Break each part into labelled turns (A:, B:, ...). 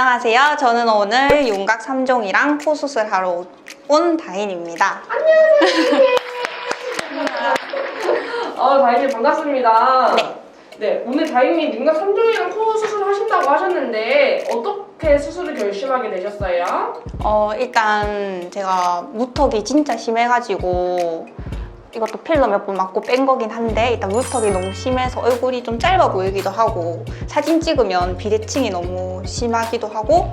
A: 안녕하세요. 저는 오늘 윤곽 3종이랑 코 수술 하러 온 다인입니다.
B: 아, 다인님 반갑습니다.
A: 네.
B: 네, 오늘 다인님 윤곽 3종이랑 코 수술 하신다고 하셨는데 어떻게 수술을 결심하게 되셨어요?
A: 어, 일단 제가 무턱이 진짜 심해가지고 이것도 필러 몇 번 맞고 뺀 거긴 한데 일단 무턱이 너무 심해서 얼굴이 좀 짧아 보이기도 하고 사진 찍으면 비대칭이 너무 심하기도 하고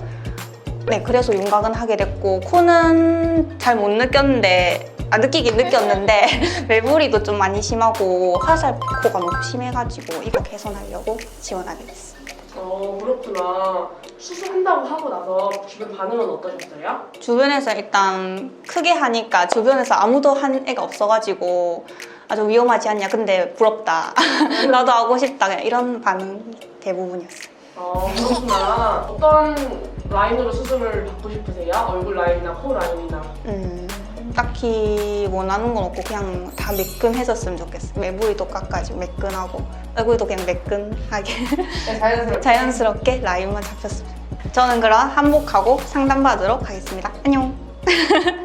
A: 네 그래서 윤곽은 하게 됐고 코는 잘 못 느꼈는데 아 느끼긴 느꼈는데 매부리도 좀 많이 심하고 화살 코가 너무 심해가지고 이거 개선하려고 지원하게 됐어요.
B: 어, 그렇구나. 수술한다고 하고 나서 주변 반응은 어떠셨어요?
A: 주변에서 일단 크게 하니까 주변에서 아무도 한 애가 없어가지고 아주 위험하지 않냐 근데 부럽다 나도 하고 싶다 그냥 이런 반응 대부분이었어요
B: 어, 그렇구나. 어떤 라인으로 수술을 받고 싶으세요? 얼굴 라인이나 코 라인이나?
A: 음, 딱히 원하는 건 없고 그냥 다 매끈해졌으면 좋겠어요 매부리도 깎아지고 매끈하고 얼굴도 그냥 매끈하게
B: 네, 자연스럽게.
A: 자연스럽게 라인만 잡혔으면 좋겠어요. 저는 그럼 한복하고 상담받으러 가겠습니다 안녕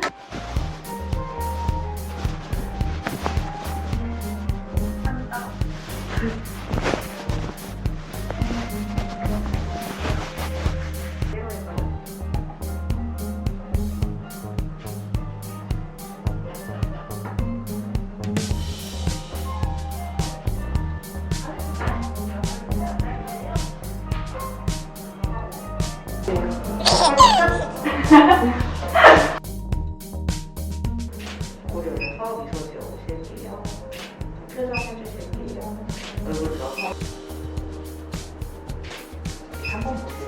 C: 고리 올려서 미소 지어보실게요. 표정 해 주실게요. 얼굴 들어서 한번 보실게요.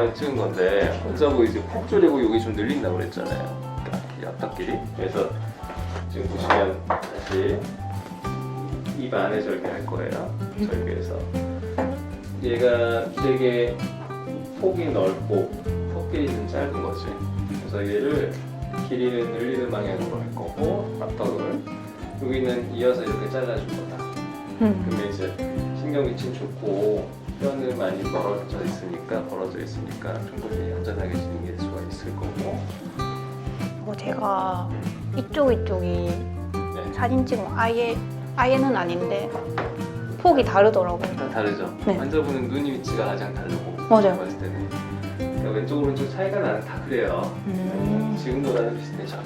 D: 저번에 찍은 건데 혼자고 이제 콕 조리고 여기 좀 늘린다고 그랬잖아요. 그러니까 이 앞뒤끼리. 그래서 지금 보시면 다시 입 안에 절개할 거예요. 절개해서 얘가 되게 폭이 넓고 턱길이는 짧은 거지. 그래서 얘를 길이는 늘리는 방향으로 할 거고 앞턱을 여기는 이어서 이렇게 잘라줄 거다.
A: 음.
D: 그러면 이제 신경위치 좋고 뼈는 많이 벌어져 있으니까 벌어져 있으니까 충분히 안전하게 진행될 수가 있을 거고
A: 뭐 제가 이쪽 이쪽이
D: 네.
A: 사진 찍으면 아예 아예는 아닌데 폭이 다르더라고요.
D: 다 다르죠.
A: 네.
D: 환자분은 눈 위치가 가장 다르고
A: 맞아요.
D: 봤을 때는 그러니까 왼쪽 오른쪽 차이가 나는 다 그래요.
A: 음.
D: 지금보다는 비슷해져.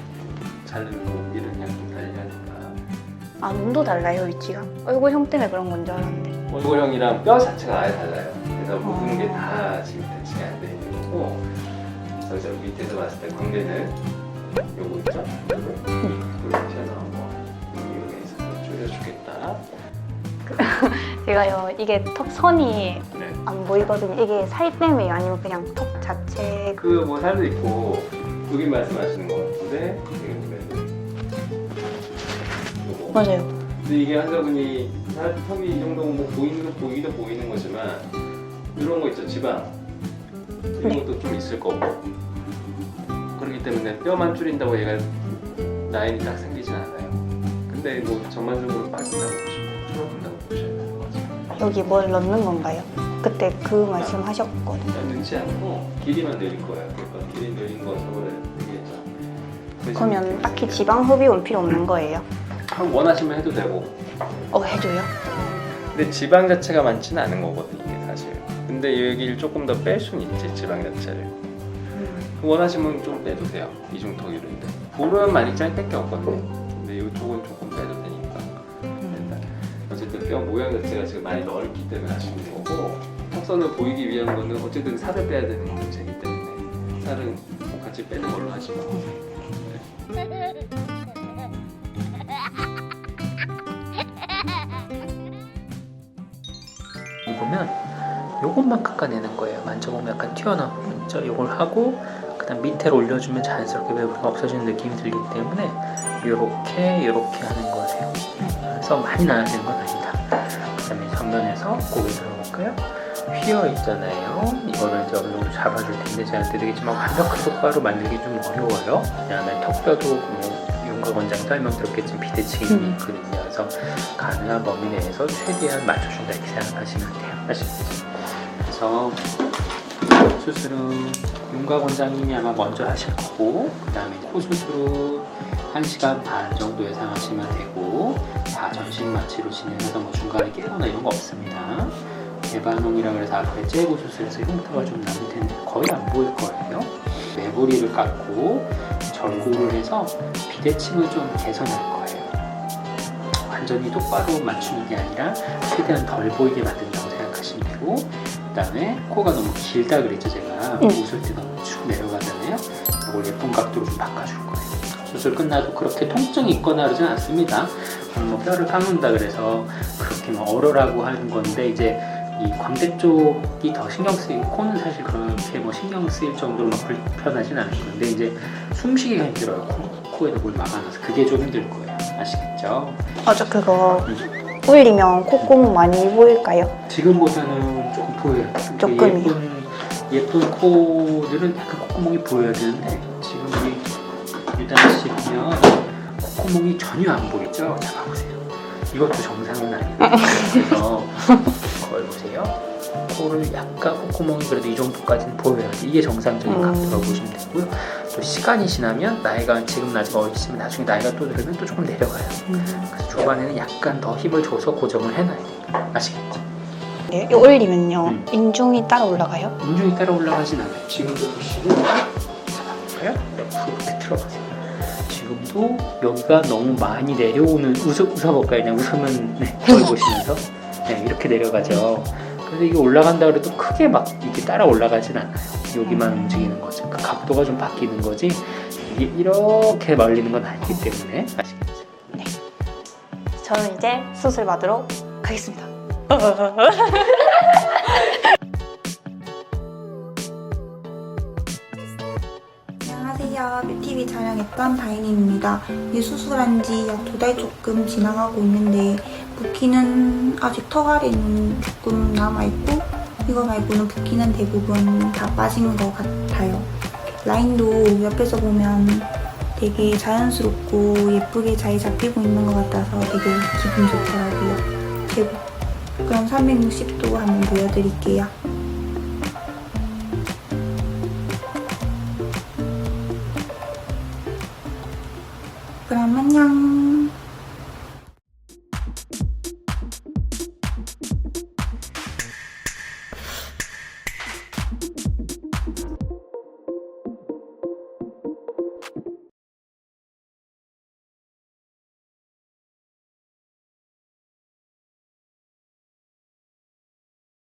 D: 자르고 이런 그냥 좀 달리하니까
A: 아 눈도 달라요 위치가. 얼굴 형 때문에 그런 건 줄 알았는데.
D: 얼굴 형이랑 뼈 자체가 아예 달라요. 그래서 모든
A: 어.
D: 게다 지금 대칭이 안 돼 있는 거고 그래서 저 밑에서 봤을 때 광대는 요거 있죠? 요거 튀어나온 거 여기에서 줄여주겠다.
A: 제가요 이게 턱 선이
D: 네.
A: 안 보이거든요. 이게 살 때문에 아니면 그냥 턱 자체.
D: 그뭐 살도 있고 여기 말씀하시는 거 같은데 이거 요거.
A: 맞아요.
D: 근데 이게 환자분이 살 턱이 이 정도 뭐 보이는 거 보이도 보이는 거지만 이런 거 있죠 지방 이런
A: 네.
D: 것도 좀 있을 거고 그렇기 때문에 뼈만 줄인다고 얘가 라인이 딱 생기진 않아요. 근데 뭐 전반적으로 빠진다고 보시고 줄어든다고 보셔야 되는 거죠.
A: 여기 뭘 넣는 건가요? 그때 그 말씀 하셨거든요.
D: 그냥 넣지 않고 길이만 늘릴 거예요. 그러니까 길이 늘린 거 저번에 얘기했죠.
A: 그러면 딱히 지방 흡입은 필요 없는 거예요.
D: 원하시면 해도 되고
A: 어 해줘요?
D: 근데 지방 자체가 많지는 않은 거거든 이게 사실. 근데 여기를 조금 더 뺄 수는 있지 지방 자체를. 원하시면 좀 빼도 돼요 이중턱이로인데 볼은 많이 짧게 없거든요. 근데 이쪽은 조금 빼도 되니까. 일단 어쨌든 뼈 모양 자체가 지금 많이 넓기 때문에 하시는 거고 턱선을 보이기 위한 거는 어쨌든 살을 빼야 되는 문제이기 때문에 살은 뭐 같이 빼는 걸로 하시면
E: 보면 요것만 깎아내는 거예요. 만져보면 약간 튀어나온 거 있죠? 요걸 하고 그다음 밑으로 올려주면 자연스럽게 외부가 없어지는 느낌이 들기 때문에 요렇게 요렇게 하는 거세요. 그래서 많이 나야 되는 건 아니다. 그다음에 전면에서 고개 들어볼까요? 휘어 있잖아요. 이거를 이제 어느 정도 잡아줄 텐데 제가 드리겠지만 완벽한 똑바로 만들기 좀 어려워요. 그다음에 턱뼈도 뭐 윤곽 원장 설명드렸겠지만 비대칭이
A: 음.
E: 있거든요. 그래서 가능한 범위 내에서 최대한 맞춰준다 이렇게 생각하시면 돼요. 아시겠죠? 그래서 수술은 윤곽 원장님이 아마 먼저 하실 거고 그 다음에 코 수술은 1시간 반 정도 예상하시면 되고 다 전신 마취로 진행해서 뭐 중간에 깨거나 이런 거 없습니다. 개반홍이라 그래서 앞에 째고 수술해서 흉터가 좀 남을 텐데 거의 안 보일 거예요. 매부리를 깎고 절고를 해서 비대칭을 좀 개선할 거예요. 완전히 똑바로 맞추는 게 아니라 최대한 덜 보이게 만든다고 생각하시면 되고 그 다음에 코가 너무 길다 그랬죠 제가
A: 응.
E: 웃을 때 너무 쭉 내려가잖아요. 이걸 예쁜 각도로 좀 바꿔줄 거예요. 수술 끝나도 그렇게 통증이 있거나 그러진 않습니다. 뭐 뼈를 감는다 그래서 그렇게 막 얼어라고 하는 건데 이제 이 광대 쪽이 더 신경 쓰이고 코는 사실 그렇게 뭐 신경 쓰일 정도로 막 불편하진 않을 건데 이제 숨쉬기가 힘들어요. 코, 코에다 뭘 막아놔서 그게 좀 힘들 거예요. 아시겠죠?
A: 맞아 그거 울리면 콧구멍 많이 보일까요?
E: 지금보다는 조금 보여요. 이게
A: 조금이요.
E: 예쁜 예쁜 코들은 약간 콧구멍이 보여야 되는데 지금 우리 유단 씨 보면 콧구멍이 전혀 안 보이죠? 자 봐보세요. 이것도 정상은 아니에요. 그래서 거울 보세요. 코를 약간 콧구멍이 그래도 이 정도까지는 보여야지 이게 정상적인
A: 음.
E: 각도라고 보시면 되고요. 또 시간이 지나면 나이가 지금 아직 어리시면 나중에 나이가 또 들면 또 조금 내려가요. 그래서 초반에는 약간 더 힘을 줘서 고정을 해놔야 돼요. 아시겠죠?
A: 네, 이거 올리면요
E: 음.
A: 인중이 따라 올라가요?
E: 인중이 따라 올라가진 않아요. 지금도 보시면 잡아볼까요? 옆으로 이렇게 틀어보세요. 지금도 여기가 너무 많이 내려오는 웃어, 웃어볼까요? 그냥 웃으면 네, 거울 보시면서 네, 이렇게 내려가죠. 그래서 이게 올라간다 그래도 크게 막 이게 따라 올라가진 않아요. 여기만 움직이는 거죠. 그 각도가 좀 바뀌는 거지 이게 이렇게 말리는 건 아니기 때문에 아시겠죠?
A: 저는 이제 수술 받으러 가겠습니다.
F: 안녕하세요. 뷰티비 촬영했던 다인입니다. 이 수술한 지 약 두 달 조금 지나가고 있는데 붓기는 아직 턱 아래는 조금 남아있고 이거 말고는 붓기는 대부분 다 빠진 것 같아요. 라인도 옆에서 보면 되게 자연스럽고 예쁘게 잘 잡히고 있는 것 같아서 되게 기분 좋더라고요. 제고 그럼 360도 한번 보여드릴게요. 그럼 안녕.